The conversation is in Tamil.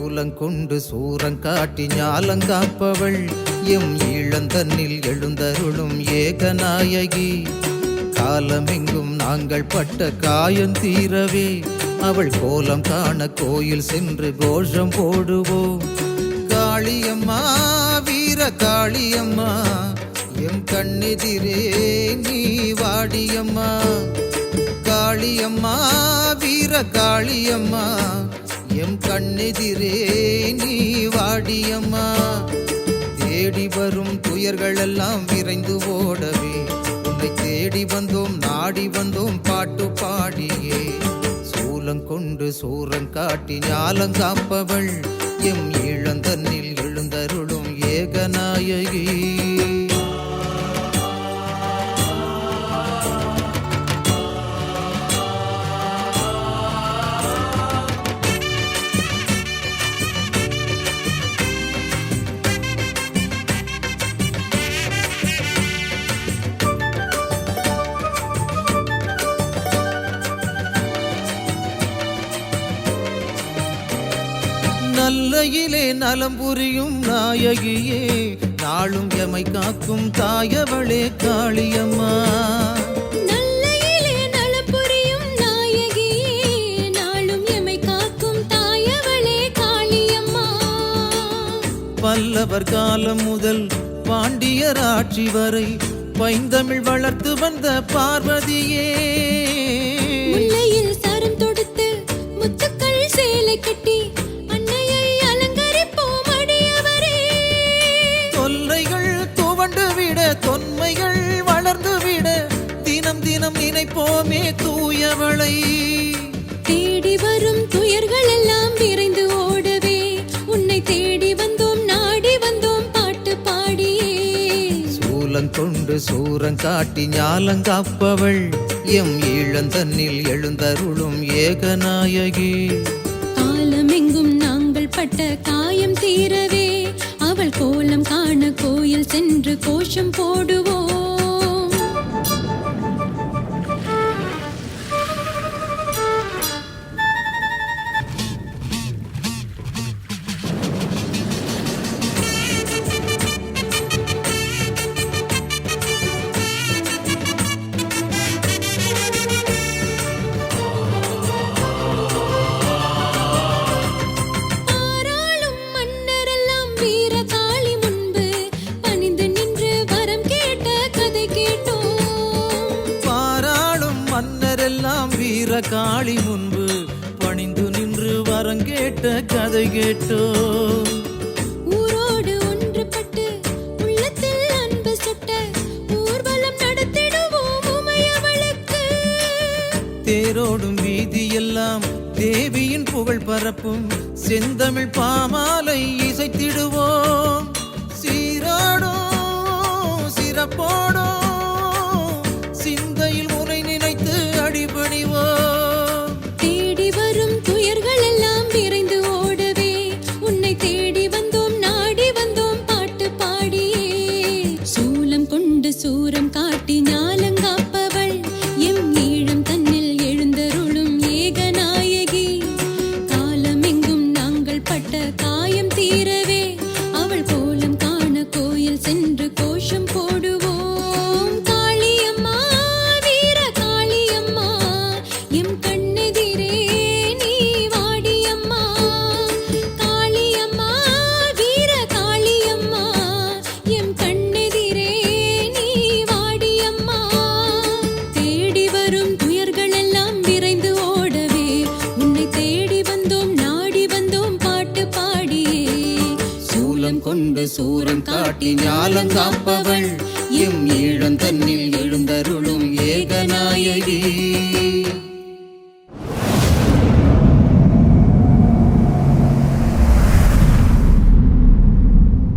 சூலங்கொண்டு சூரங்காட்டி ஞாலங்காப்பவள் எம் ஈழந்தன்னில் எழுந்தருளும் ஏகநாயகி. காலமெங்கும் நாங்கள் பட்ட காயம் தீரவே. அவள் கோலம் காண கோயில் சென்று கோஷம் போடுவோம். காளியம்மா வீர காளியம்மா எம் கண்ணெதிரே நீ வாடியம்மா. காளியம்மா வீர காளியம்மா எம் கண்ணெதிரே நீ வாடியம்மா. தேடி வரும் துயர்களெல்லாம் விரைந்து ஓடவே. உன்னை தேடி வந்தோம் நாடி வந்தோம் பாட்டு பாடியே. சூலங்கொண்டு சூரன் காட்டி ஞாலங்காப்பவள் எம் இழந்தன்னில் எழுந்தருளும் ஏகநாயகி. நல்லையிலே நலம் புரியும் நாயகியே நாளும் எமை காக்கும் தாயவளே காளியம்மா. நல்லையிலே நலம் புரியும் நாயகியே நாளும் எமை காக்கும் தாயவளே காளியம்மா. பல்லவர் காலம் முதல் பாண்டியர் ஆட்சி வரை பைந்தமிழ் வளர்த்து வந்த பார்வதியே விட தொன்மைகள் வளர்ந்து விட தினம் தினம் நினைப்போமே தூயவளை. தேடி வரும் துயர்கள் எல்லாம் விரைந்து ஓடவே. உன்னை தேடி வந்தோம் நாடி வந்தோம் பாட்டு பாடியே. சூலங்கொண்டு சூரங்காட்டி ஞாலங்காப்பவள் எம் ஈழந்தன்னில் எழுந்தருளும் ஏகநாயகி. காலமெங்கும் நாங்கள் பட்ட காயம் தீரவே கோஷம் போடுவோம். காளி முன்பு பணிந்து நின்று வரங்கேட்ட கதை கேட்டோ. ஊரோடு ஒன்றுபட்டு உள்ளத்தில் அன்பு சுட்ட ஊர்வலம் நடத்திடுவோம் உமையவளுக்கு தேரோடும் வீதியெல்லாம் தேவியின் புகழ் பரப்பும் செந்தமிழ் பாமாலை சூலம் கொண்டு சூரன் காட்டி ஞாலம் காப்பவள். எம் ஈழம் தன்னில் எழுந்தருளும் ஏகநாயகி.